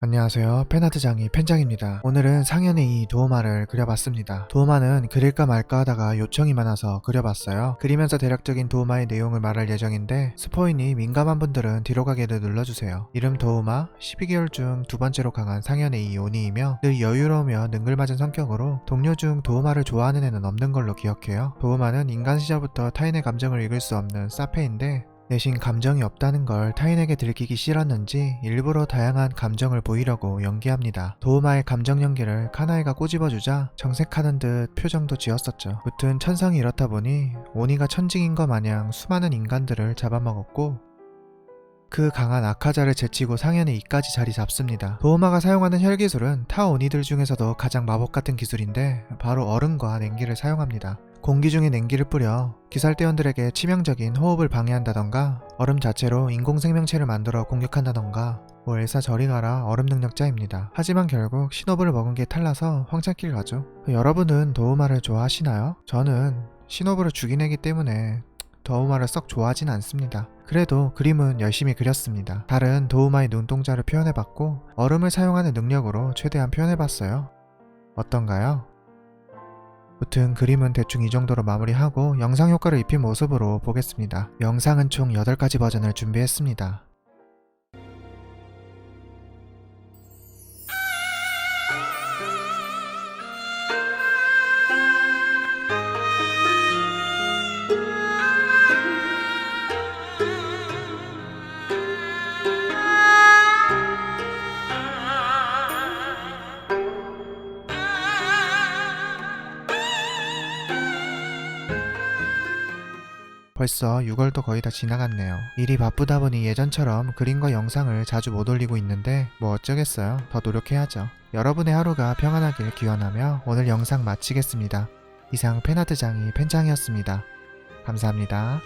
안녕하세요. 펜아트장이 펜장입니다. 오늘은 상현의 이 도어마를 그려봤습니다. 도어마는 그릴까 말까 하다가 요청이 많아서 그려봤어요. 그리면서 대략적인 도어마의 내용을 말할 예정인데 스포인이 민감한 분들은 뒤로 가기를 눌러주세요. 이름 도어마, 12개월 중 두 번째로 강한 상현의 이 오니이며 늘 여유로우며 능글맞은 성격으로 동료 중 도어마를 좋아하는 애는 없는 걸로 기억해요. 도어마는 인간 시절부터 타인의 감정을 읽을 수 없는 사페인데 내신 감정이 없다는 걸 타인에게 들키기 싫었는지 일부러 다양한 감정을 보이려고 연기합니다. 도우마의 감정 연기를 카나이가 꼬집어주자 정색하는 듯 표정도 지었었죠. 무튼 천성이 이렇다 보니 오니가 천징인 것 마냥 수많은 인간들을 잡아먹었고 그 강한 아카자를 제치고 상현의 이까지 자리 잡습니다. 도우마가 사용하는 혈기술은 타 오니들 중에서도 가장 마법 같은 기술인데 바로 얼음과 냉기를 사용합니다. 공기 중에 냉기를 뿌려 기살대원들에게 치명적인 호흡을 방해한다던가 얼음 자체로 인공 생명체를 만들어 공격한다던가 뭐 엘사 저리 가라 얼음 능력자입니다. 하지만 결국 시노브를 먹은 게 탈나서 황천길 가죠. 여러분은 도우마를 좋아하시나요? 저는 시노브를 죽인 애기 때문에 도우마를 썩 좋아하진 않습니다. 그래도 그림은 열심히 그렸습니다. 다른 도우마의 눈동자를 표현해봤고 얼음을 사용하는 능력으로 최대한 표현해봤어요. 어떤가요? 무튼 그림은 대충 이 정도로 마무리하고 영상 효과를 입힌 모습으로 보겠습니다. 영상은 총 8가지 버전을 준비했습니다. 벌써 6월도 거의 다 지나갔네요. 일이 바쁘다 보니 예전처럼 그림과 영상을 자주 못 올리고 있는데 뭐 어쩌겠어요. 더 노력해야죠. 여러분의 하루가 평안하길 기원하며 오늘 영상 마치겠습니다. 이상 펜아트장이 펜장이었습니다. 감사합니다.